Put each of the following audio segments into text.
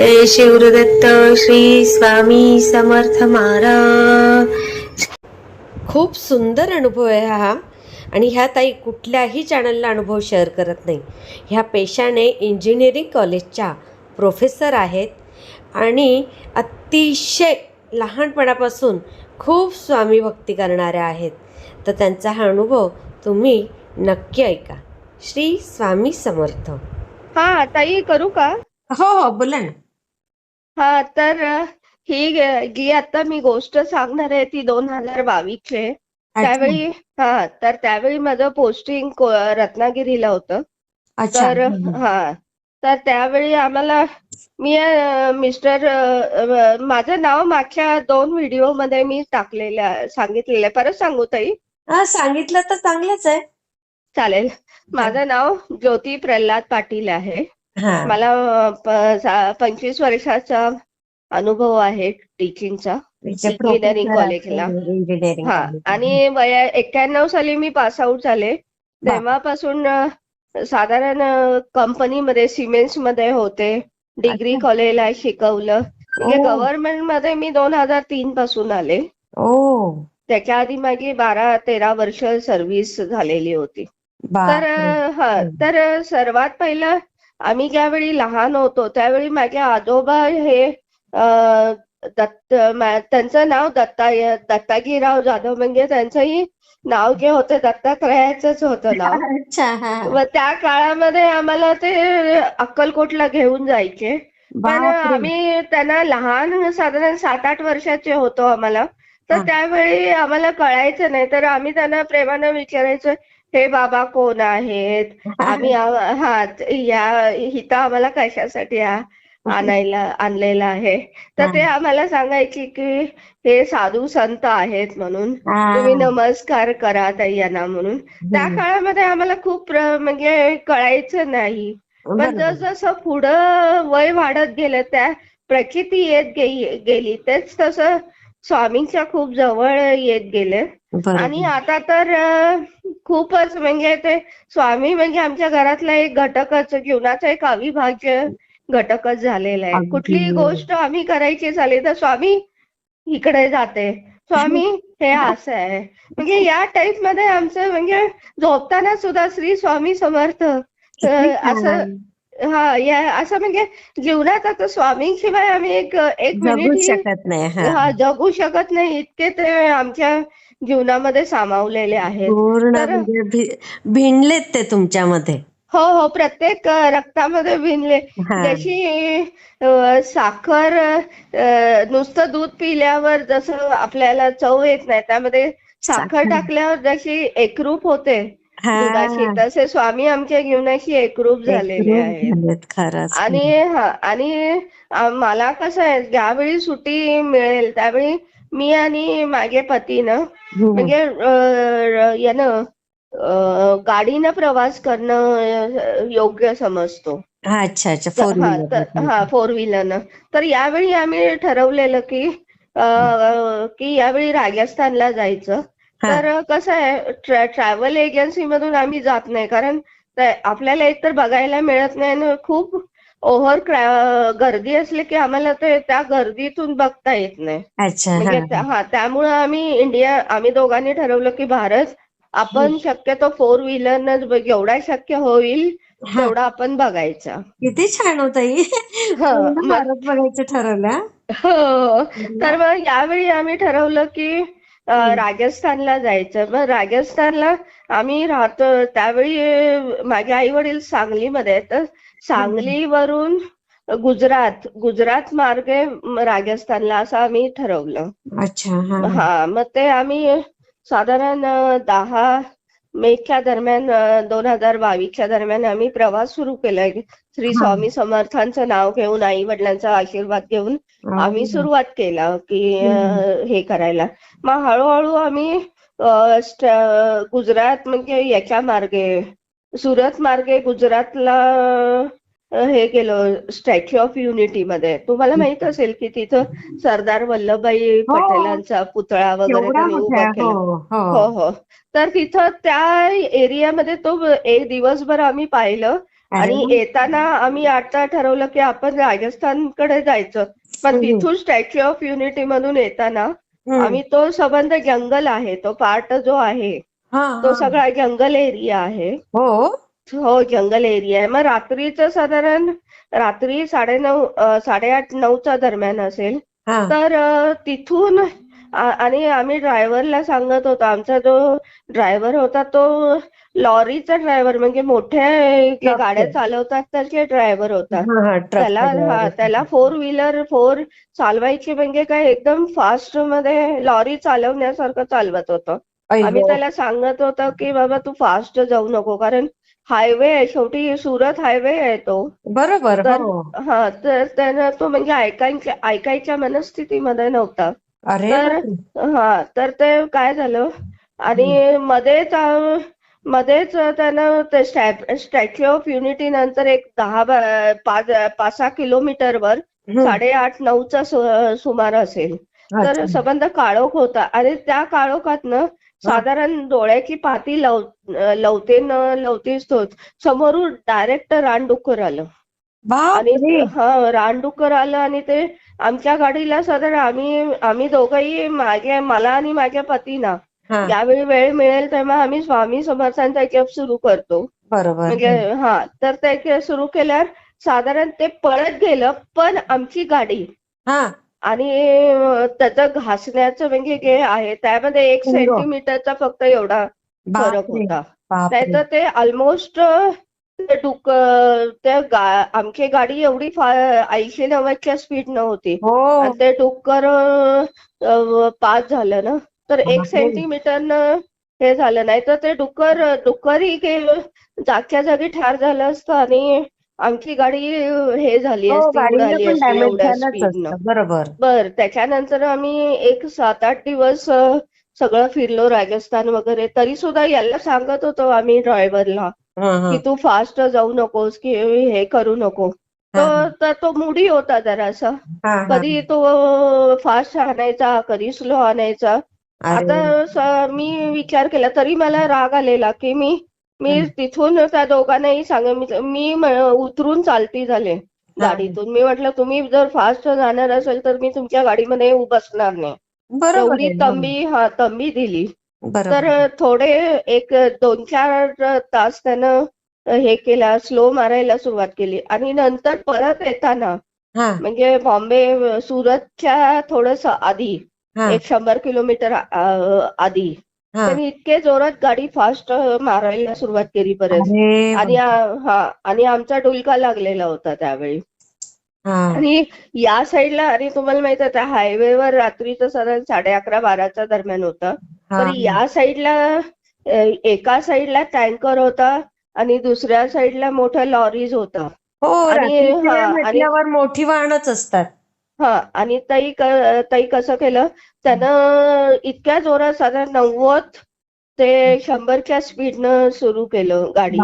जय शिवदत्त श्री स्वामी समर्थ महाराज. खूप सुंदर अनुभव आहे हा आणि ह्या ताई कुठल्याही चॅनलला अनुभव शेअर करत नाही. ह्या पेशाने इंजिनिअरिंग कॉलेजच्या प्रोफेसर आहेत. आणि अतिशय लहानपणापासून खूप स्वामी भक्ती करणाऱ्या आहेत. तर त्यांचा हा अनुभव तुम्ही नक्की ऐका. श्री स्वामी समर्थ. हा ताई करू का? हो हो बोला ना. हा तर ही जी आता मी गोष्ट सांगणार आहे ती दोन हजार बावीसची. आहे त्यावेळी हा तर त्यावेळी माझं पोस्टिंग रत्नागिरीला होतं. तर हा तर त्यावेळी आम्हाला मी मिस्टर माझं नाव मागच्या दोन व्हिडिओमध्ये मी टाकलेलं सांगितलेलं आहे. परत सांगू ताई? हा सांगितलं तर चांगलंच आहे. चालेल. माझं नाव ज्योती प्रल्हाद पाटील आहे. मला पंचवीस वर्षाचा अनुभव आहे टीचिंगचा. इंजिनिअरिंग कॉलेजला. इंजिनिअरिंग हा. आणि वया एक्क्याण्णव साली मी पास आउट झाले. तेव्हापासून साधारण कंपनीमध्ये सिमेंट्समध्ये होते. डिग्री. कॉलेजला शिकवलं. म्हणजे. गव्हर्नमेंटमध्ये मी दोन हजार तीन पासून आले. ओ. त्याच्या आधी माझी बारा तेरा वर्ष सर्व्हिस झालेली होती. तर हा. तर सर्वात पहिलं आम्ही ज्यावेळी लहान होतो त्यावेळी माझे आजोबा हे दत्त त्यांचं नाव दत्ता दत्ताजीराव जाधव म्हणजे त्यांचंही नाव जे होतं दत्तात्रयाचंच होतं नाव व त्या काळामध्ये आम्हाला ते अक्कलकोटला घेऊन जायचे पण. आम्ही त्यांना लहान साधारण सात आठ वर्षाचे होतो आम्हाला तर. त्यावेळी आम्हाला कळायचं नाही तर आम्ही त्यांना प्रेमानं विचारायचो हे बाबा कोण आहेत आम्ही हा या इथं आम्हाला कशासाठी आणायला आणलेला आहे तर ते आम्हाला सांगायचे की हे साधू संत आहेत म्हणून. तुम्ही नमस्कार करा यांना म्हणून त्या. काळामध्ये आम्हाला खूप म्हणजे कळायचं नाही पण. जसं पुढं वय वाढत गेलं त्या प्रचिती येत गेली तेच तसं स्वामींच्या खूप जवळ येत गेले. आणि आता तर खूपच म्हणजे ते स्वामी म्हणजे आमच्या घरातला एक घटकच जीवनाचा एक अविभाज्य घटकच झालेला आहे. कुठलीही गोष्ट आम्ही करायची झाली तर स्वामी इकडे जाते स्वामी हे असं आहे म्हणजे या टाईपमध्ये आमचं म्हणजे झोपताना सुद्धा श्री स्वामी समर्थ असं. हा या असं म्हणजे जीवनात आता स्वामींशिवाय आम्ही एक एक मिनिट शकत नाही हा हा जगू शकत नाही इतके ते आमच्या जीवनामध्ये सामावलेले आहेत पूर्ण तर- म्हणजे भि- भिनलेत ते तुमच्यामध्ये हो हो प्रत्येक अ, रक्तामध्ये भिनले हा. जशी अ, साखर अ, नुसतं दूध पिल्यावर जसं आपल्याला चव येत नाही त्यामध्ये साखर साखर. टाकल्यावर जशी एकरूप होते. दुधाशी. तसे स्वामी आमच्या जीवनाशी एकरूप झालेले आहेत. खरंच. आणि हा आणि मला कसं आहे ज्यावेळी सुट्टी मिळेल त्यावेळी मी आणि माझे पती ना हम्म. म्हणजे यानं गाडीनं प्रवास करणं योग्य समजतो. हा अच्छा अच्छा. फोर हा तर हा फोर व्हीलरनं तर यावेळी आम्ही ठरवलेलं की की यावेळी राजस्थानला जायचं. हा. तर कसं आहे ट्रॅ ट्रॅव्हल एजन्सी मधून आम्ही जात नाही. कारण आपल्याला एकतर बघायला मिळत नाही आणि खूप ओव्हर गर्दी असली की आम्हाला ते त्या गर्दीतून बघता येत नाही. अच्छा म्हणजे हा. त्या- त्यामुळं आम्ही इंडिया आम्ही दोघांनी ठरवलं की भारत आपण शक्यतो फोर व्हीलरनं जेवढा शक्य होईल. तेवढा आपण बघायचा. किती छान होत ही. भारत बघायचं ठरवलं. हा? तर मग यावेळी आम्ही ठरवलं की. राजस्थानला जायचं. मग राजस्थानला आम्ही राहतो त्यावेळी माझे आई वडील सांगलीमध्ये आहेत. तर सांगलीवरून गुजरात गुजरात मार्गे राजस्थानला असं आम्ही ठरवलं. अच्छा हा मग ते आम्ही साधारण दहा मेच्या दरम्यान दोन हजार बावीसच्या दरम्यान आम्ही प्रवास सुरू केलाय. श्री. स्वामी समर्थांचं नाव घेऊन आई वडिलांचा आशीर्वाद घेऊन आम्ही सुरुवात केला की हे करायला. मग हळूहळू आम्ही गुजरात म्हणजे याच्या मार्गे सुरत मार्गे गुजरातला हे गेलो स्टॅच्यू ऑफ युनिटी मध्ये. तुम्हाला माहीत असेल की तिथं सरदार वल्लभभाई हो. पटेलांचा पुतळा वगैरे. उभा केला. हो हो. हो हो. तर तिथं त्या एरियामध्ये तो एक दिवसभर आम्ही पाहिलं. आणि येताना आम्ही आता ठरवलं की आपण राजस्थानकडे जायचं. पण. तिथून स्टॅच्यू ऑफ युनिटी मधून येताना. आम्ही तो संबंध जंगल आहे. तो पार्ट जो आहे तो. सगळा जंगल एरिया आहे. हो. हो जंगल एरिया आहे मग रात्रीचं साधारण रात्री साडेनऊ अ, साडेआठ नऊच्या दरम्यान असेल हा तर अ, तिथून आ- आणि आम्ही ड्रायव्हरला सांगत होतो आमचा जो ड्रायव्हर होता तो लॉरीचा ड्रायव्हर म्हणजे मोठ्या जे. गाड्या चालवतात त्याचे ड्रायव्हर होता हा, हा, ट्रकचा त्याला हा driver. त्याला फोर व्हीलर फोर चालवायची म्हणजे काय एकदम फास्टमध्ये लॉरी चालवण्यासारखं चालवत होतं आम्ही. त्याला सांगत होतो की बाबा तू फास्ट जाऊ नको कारण हायवे आहे शेवटी सुरत हायवे आहे तो. बरोबर तर हो. हा तर त्यानं तो म्हणजे ऐकायच्या ऐकायच्या मनस्थितीमध्ये नव्हता. अरे तर बापरे. हा तर ते काय झालं? आणि मध्येच अं, मध्येच त्यानं ते स्टॅच्यू ऑफ युनिटी नंतर एक दहा बा- पाच पाच सहा किलोमीटरवर हम्म. साडेआठ नऊचा सु- सुमार असेल. तर अच्छा. संबंध काळोख होता. आणि त्या काळोखातनं साधारण डोळ्याची पाती लव लवते न लवतेच तोच समोरून डायरेक्ट रानडुक्कर आलं. आणि हा रानडुक्कर आलं आणि ते आमच्या गाडीला साधारण आम्ही आम्ही दोघंही माझ्या मला आणि माझ्या पतीना ज्यावेळी वेळ मिळेल तेव्हा आम्ही स्वामी समर्थांचा जप सुरू करतो. बरोबर. म्हणजे हा तर ते सुरू केल्यावर साधारण ते पळत गेलं पण आमची गाडी आणि त्याचं घासण्याचं म्हणजे जे आहे त्यामध्ये एक. सेंटीमीटरचा फक्त एवढा फरक होता. नाहीतर ते ऑलमोस्ट ते डुक त्या गा आमची गाडी एवढी ऐंशी नव्वदच्या स्पीड न होती. हो. आणि ते डुक्कर पास झालं ना तर एक बापरे. सेंटीमीटरनं हे झालं. नाही तर ते डुक्कर डुक्करही जागच्या जागी ठार झालं असतं आणि आमची गाडी हे झाली हो असती उडाली बरोबर. बर त्याच्यानंतर आम्ही एक सात आठ दिवस सगळं फिरलो राजस्थान वगैरे. तरी सुद्धा याला सांगत होतो आम्ही ड्रायव्हरला की तू फास्ट जाऊ नकोस की हे करू नको. तर तो मुडी होता जरासा. कधी तो फास्ट आणायचा कधी स्लो आणायचा. आता मी विचार केला तरी मला राग आलेला की मी मी. तिथून त्या दोघांनाही सांग मी उतरून चालती झाले गाडीतून. मी म्हटलं तुम्ही जर फास्ट जाणार असेल तर मी तुमच्या गाडीमध्ये बसणार नाही. आहे, तंबी हा तंबी दिली. तर थोडे एक दोन चार तास त्यानं हे केला स्लो मारायला सुरुवात केली. आणि नंतर परत येताना हा. म्हणजे बॉम्बे सुरतच्या थोडस आधी एक शंभर किलोमीटर आधी त्यांनी इतके जोरात गाडी फास्ट मारायला सुरुवात केली परत. आणि हा आणि आमचा डुलका लागलेला होता त्यावेळी. आणि या साईडला आणि तुम्हाला माहीत आहे त्या हायवेवर रात्रीचं साधारण साडे अकरा बाराच्या दरम्यान होतं. तर या साईडला एका साईडला टँकर होता आणि दुसऱ्या साईडला मोठा लॉरीज होता. आणि- मोठी वाहनच असतात. हा आणि ताई क- ताई कसं केलं? त्यानं इतक्या जोरात साधारण नव्वद ते शंभरच्या स्पीडनं सुरू केलं गाडी.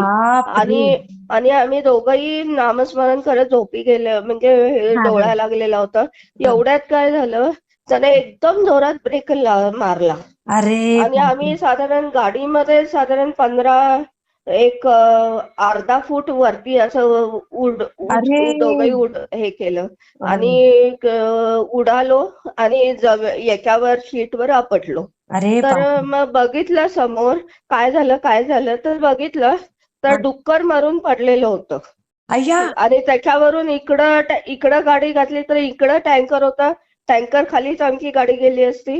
आणि आणि आम्ही दोघंही नामस्मरण करत झोपी गेलो म्हणजे. डोळा लागलेला होता. एवढ्यात काय झालं? त्याने एकदम जोरात ब्रेक मारला. अरे आणि आम्ही साधारण गाडीमध्ये साधारण पंधरा एक अर्धा फूट वरती असं उड. दोघंही उड हे केलं. आणि उडालो आणि याच्यावर शीटवर आपटलो अरे तर. मग बघितलं समोर काय झालं काय झालं तर बघितलं. तर डुक्कर मारून पडलेलं होतं आणि त्याच्यावरून इकडं इकडं गाडी घातली तर इकडं टँकर होता टँकर खालीच आमची गाडी गेली असती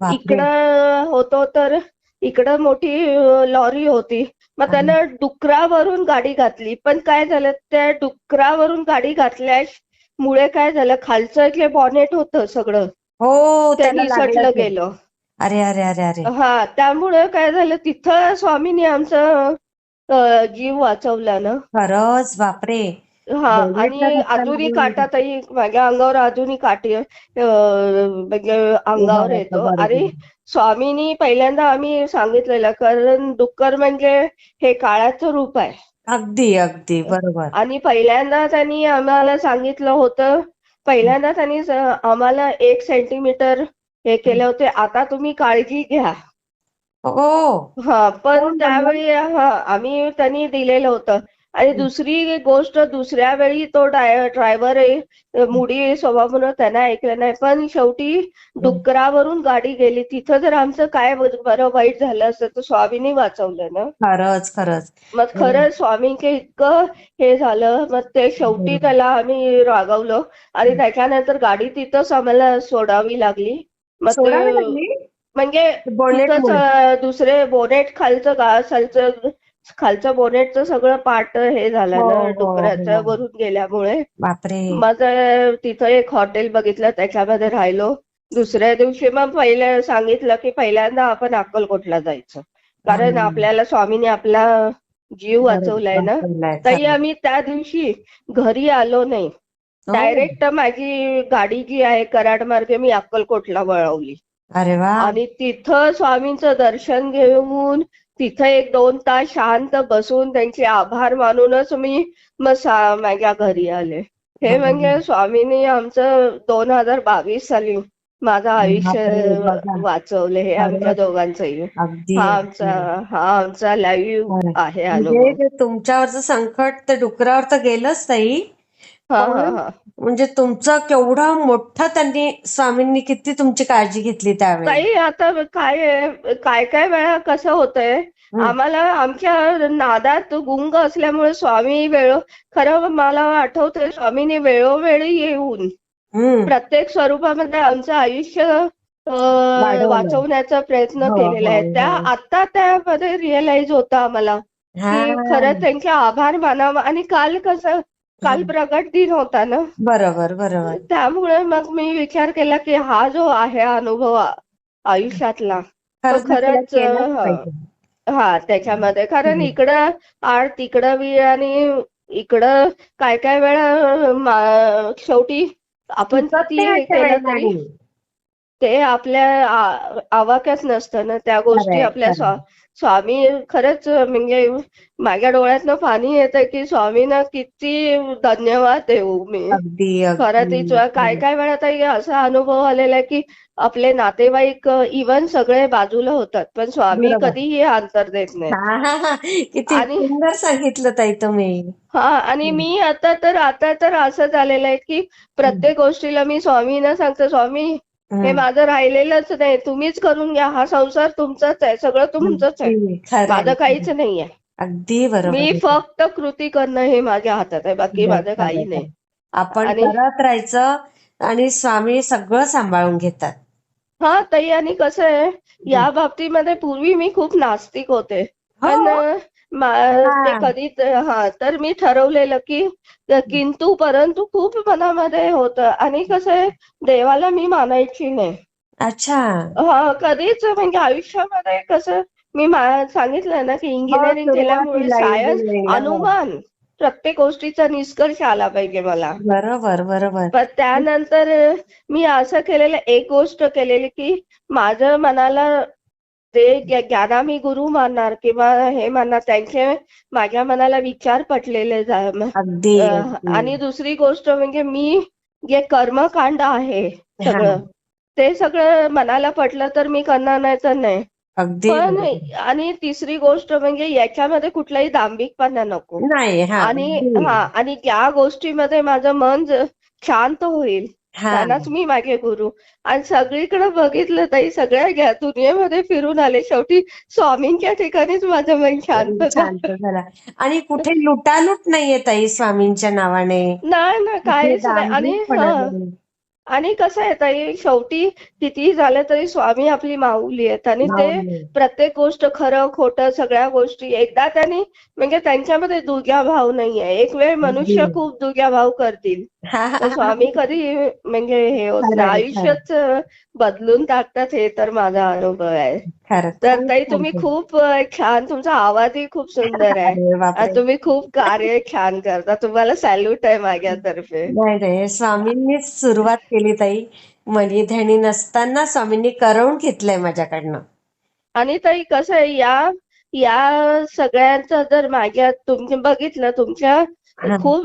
इकडं होतो तर इकडं मोठी लॉरी होती मग त्यानं डुकरावरून गाडी घातली. पण काय झालं त्या डुकरावरून गाडी घातल्यामुळे काय झालं खालचं जे बॉनेट होतं सगळं. हो ते त्याला निसटलं लागलं ते. गेलं. अरे अरे अरे अरे. हा त्यामुळे काय झालं तिथं स्वामींनी आमचं जीव वाचवला ना. खरंच बापरे. हा आणि अजूनही काटा ताई माझ्या अंगावर अजूनही. अ, म्हणजे अंगावर येतो. आणि. स्वामींनी पहिल्यांदा आम्ही सांगितलेलं कारण डुक्कर म्हणजे हे काळाचं रूप आहे. अगदी अगदी बरोबर. आणि पहिल्यांदा त्यांनी आम्हाला सांगितलं होतं पहिल्यांदा त्यांनी आम्हाला एक सेंटीमीटर हे केले होते. आता तुम्ही काळजी घ्या. हो. हा पण हो त्यावेळी हा आम्ही त्यांनी दिलेलं होतं. आणि दुसरी गोष्ट दुसऱ्या वेळी तो ड्रायव्हर मुडी स्वभावानं त्यांना ऐकलं नाही. पण शेवटी डुकरावरून गाडी गेली. तिथं जर आमचं काय बरं वाईट झालं असतं तर स्वामींनी वाचवलं ना. खरंच खरंच. मग खरं स्वामींचे इतकं हे झालं मग ते शेवटी. त्याला आम्ही रागवलं. आणि त्याच्यानंतर गाडी तिथंच आम्हाला सोडावी लागली. मग म्हणजे दुसरे बोनेट खालचं खालचं खालचं बोनेटचं सगळं पार्ट हे झालं हो, ना हो, डुकराच्या हो. वरून गेल्यामुळे बापरे मग अं, तिथं एक हॉटेल बघितलं त्याच्यामध्ये राहिलो दुसऱ्या दिवशी मग पहिले सांगितलं की पहिल्यांदा आपण अक्कलकोटला जायचं कारण. आपल्याला स्वामीने आपला जीव वाचवलाय ना खरंच. आम्ही त्या दिवशी घरी आलो नाही हो. डायरेक्ट माझी गाडी जी आहे कराड मार्गे मी अक्कलकोटला वळवली अरे वा आणि तिथं स्वामींचं दर्शन घेऊन तिथं एक दोन तास शांत बसून त्यांचे आभार मानूनच मी मग माझ्या घरी आले हे. म्हणजे स्वामींनी आमचं दोन हजार बावीस साली माझं आयुष्य. वाचवले हे आमच्या. दोघांचंही हा आमचा हा आमचा लाईव्ह. आहे म्हणजे तुमच्यावरचं संकट ते डुकरावर तर गेलंच ताई हा हा हा म्हणजे तुमचं केवढं मोठं त्यांनी स्वामींनी किती तुमची काळजी घेतली त्यावेळी आता काय काय काय वेळा कसं होतंय हं. आम्हाला आमच्या नादात गुंग असल्यामुळे स्वामी वेळ खरं मला आठवतंय स्वामीने वेळोवेळी येऊन. प्रत्येक स्वरूपामध्ये आमचं आयुष्य. वाचवण्याचा प्रयत्न हो, केलेला हो, आहे त्या हो. आता त्यामध्ये रिअलाइज होतं आम्हाला हा. की खरंच त्यांचे आभार मानावं आणि काल कसं काल. प्रगट दिन होता ना बरोबर बरोबर त्यामुळे मग मी विचार केला की हा जो आहे अनुभव आयुष्यातला खरंच हा. त्याच्यामध्ये कारण. इकडं आड तिकडं बी आणि इकडं काय काय वेळा शेवटी आपण केलं तरी. ते आपल्या आवाक्यात नसतं ना त्या गोष्टी आपल्या. स्वा स्वामी खरंच म्हणजे माझ्या डोळ्यातनं पाणी येतं की स्वामींना किती धन्यवाद देऊ मी. खरं तीच काय काय वेळा ताई असा अनुभव आलेला आहे की आपले नातेवाईक इवन सगळे बाजूला होतात पण स्वामी. कधीही अंतर देत नाही आणि- सांगितलं ताई तुम्ही. हा आणि मी आता तर आता तर असं झालेलं आहे की प्रत्येक गोष्टीला मी स्वामींना सांगते स्वामी हे. माझं राहिलेलंच नाही. तुम्हीच करून घ्या. हा संसार तुमचाच आहे. सगळं तुमचंच आहे. माझं काहीच नाहीये. अगदी बरोबर मी आहे. फक्त कृती करणं हे माझ्या हातात आहे. बाकी माझं काही आहे. नाही. आपण करत राहायचं आणि स्वामी सगळं सांभाळून घेतात. हा ताई आणि कसं आहे? या बाबतीमध्ये पूर्वी मी खूप नास्तिक होते. पण हो. मा- ते हा. कधी हा तर मी ठरवलेलं की किंतु परंतु खूप मनामध्ये होतं. आणि कसं आहे देवाला मी मानायची नाही. अच्छा. हा कधीच म्हणजे आयुष्यामध्ये कसं मी सांगितलं ना की इंजिनिअरिंग केल्यामुळे सायन्स अनुमान प्रत्येक गोष्टीचा निष्कर्ष आला पाहिजे मला. बरोबर बरोबर. पण त्यानंतर मी असं केलेलं एक गोष्ट केलेली की माझं मनाला जे ज्ञ- ज्ञानामी गुरु मानणार किंवा हे मानणार त्यांचे माझ्या मनाला विचार पटलेले जा- म- अगदी अ, अगदी. आणि दुसरी गोष्ट म्हणजे मी जे कर्मकांड आहे सगळं. ते सगळं मनाला पटलं तर मी करणार नाही तर नाही अगदी पण बरोबर. आणि तिसरी गोष्ट म्हणजे याच्यामध्ये कुठलाही दांभिकपणा नको नाही हा आणि अगदी. हा आणि ज्या गोष्टीमध्ये माझं मन ज- शांत होईल हा. त्यांनाच मी माझे गुरु. आणि सगळीकडे बघितलं ताई सगळ्या घ्या दुनियेमध्ये फिरून आले. शेवटी स्वामींच्या ठिकाणीच माझं मन शांत झालं. आणि कुठे लुटालूट नाहीये ताई स्वामींच्या नावाने? नाही ना काहीच नाही. आणि. आणि कसं आहे ताई शेवटी कितीही झालं तरी स्वामी आपली माऊली आहेत. आणि ते. प्रत्येक गोष्ट खरं खोटं सगळ्या गोष्टी एकदा त्यांनी म्हणजे त्यांच्यामध्ये दुग्या भाव नाहीये. एक वेळ मनुष्य. खूप दुग्या भाव करतील. हा, हा, तर स्वामी कधी म्हणजे हे होत नाही आयुष्यच बदलून टाकतात हे तर माझा अनुभव आहे खरंच. तर ताई तुम्ही. खूप छान तुमचा आवाजही खूप सुंदर आहे अरे बापरे. आणि तुम्ही खूप कार्य छान करता तुम्हाला सॅल्यूट आहे माझ्यातर्फे नाही नाही स्वामींनीच सुरुवात केली ताई मनी नसताना स्वामींनी करवून घेतलंय माझ्याकडनं आणि ताई कसं आहे या या सगळ्यांचं जर माझ्या तुम्ही बघितलं तुमच्या. खूप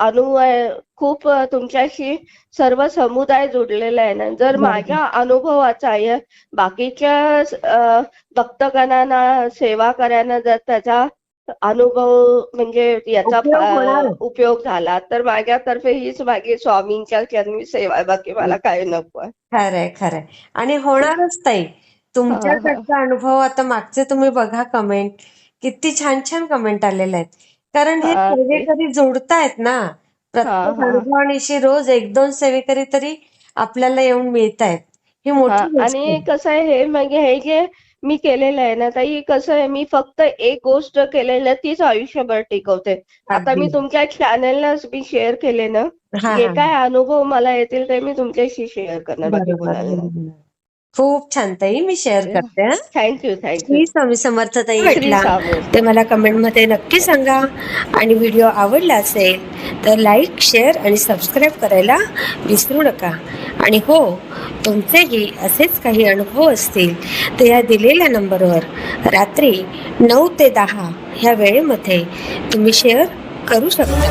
अनुभव खूप तुमच्याशी सर्व समुदाय जोडलेला आहे ना. जर. माझ्या अनुभवाचा या बाकीच्या भक्तगणांना सेवाकऱ्यांना जर त्याचा अनुभव म्हणजे याचा उपयोग झाला तर माझ्यातर्फे हीच माझी स्वामींच्या चरणी सेवा आहे. बाकी मला काही नको आहे. खरंय खरंय. आणि होणारच ताई. तुमच्याकडचा अनुभव आता मागचे तुम्ही बघा कमेंट किती छान छान कमेंट आलेले आहेत. कारण हे सेवेकरी जोडतायत ना प्रत्येक. अनुभवानिशी रोज एक दोन सेवेकरी तरी आपल्याला येऊन मिळत आहेत ही मोठी आणि. कसं आहे हे म्हणजे हे जे मी केलेलं आहे ना ताई कसं आहे मी फक्त एक गोष्ट केलेलं तीच आयुष्यभर टिकवते आता मी. तुमच्या चॅनलला मी शेअर केले ना हा, जे. काय अनुभव मला येतील ते मी तुमच्याशी शेअर करणार बाकी. खूप छान ताई मी शेअर करते हं. Thank you thank you Shri Swami Samarth ताई श्री स्वामी ते मला कमेंटमध्ये नक्की सांगा. आणि व्हिडिओ आवडला असेल तर लाईक शेअर आणि सबस्क्राईब करायला विसरू नका. आणि हो तुमचेही असेच काही अनुभव असतील तर या दिलेल्या नंबरवर रात्री नऊ ते दहा ह्या वेळेमध्ये तुम्ही शेअर करू शकता.